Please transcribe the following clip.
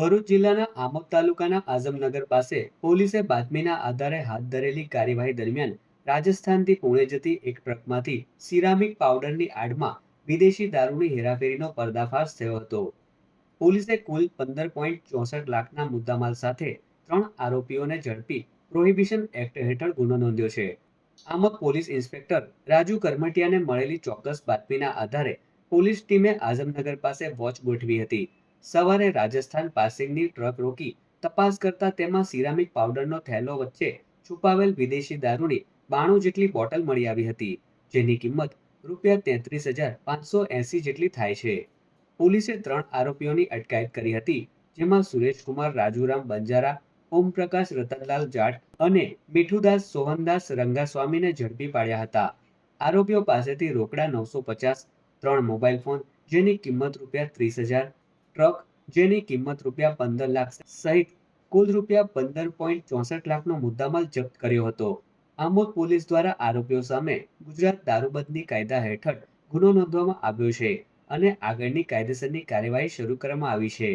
ભરૂચ જિલ્લાના આમોદ તાલુકાના આઝમનગર પાસે પોલીસે બાતમીના આધારે હાથ ધરેલી કાર્યવાહી દરમિયાન રાજસ્થાનથી પુણે જતી એક ટ્રકમાંથી સિરામિક પાવડરની આડમાં વિદેશી દારૂની હેરાફેરીનો પર્દાફાશ થયો હતો. પોલીસે કુલ પંદર પોઈન્ટ ચોસઠ લાખના મુદ્દામાલ સાથે ત્રણ આરોપીઓને ઝડપી પ્રોહિબિશન એક્ટ હેઠળ ગુનો નોંધ્યો છે. આમોદ પોલીસ ઇન્સ્પેક્ટર રાજુ કરમટિયાને મળેલી ચોક્કસ બાતમીના આધારે પોલીસ ટીમે આઝમનગર પાસે વોચ ગોઠવી હતી. સવારે રાજસ્થાન પાસિંગની ટ્રક રોકી તપાસ કરતા તેમાં સિરામિક પાવડરનો થેલો વચ્ચે છુપાવેલ વિદેશી દારૂની બાણું જેટલી બોટલ મળી આવી હતી, જેની કિંમત રૂપિયા તેત્રીસ હજાર પાંચસો એસી જેટલી થાય છે. પોલીસે ત્રણ આરોપીઓની અટકાયત કરી હતી, જેમાં સુરેશકુમાર, રાજુરામ બંજારા, ઓમપ્રકાશ રતનલાલ જાટ અને મીઠુદાસ સોહનદાસ રંગાસ્વામીને ઝડપી પાડ્યા હતા. આરોપીઓ પાસેથી રોકડા નવસો પચાસ, ત્રણ મોબાઈલ ફોન, જેની કિંમત રૂપિયા ત્રીસ હજાર ટ્રક, જેની કિંમત રૂપિયા પંદર લાખ સહિત કુલ રૂપિયા પંદર પોઈન્ટ ચોસઠ લાખનો મુદ્દામાલ જપ્ત કર્યો હતો. આમોદ પોલીસ દ્વારા આરોપીઓ સામે ગુજરાત દારૂબંધી કાયદા હેઠળ ગુનો નોંધવામાં આવ્યો છે અને આગળની કાયદેસરની કાર્યવાહી શરૂ કરવામાં આવી છે.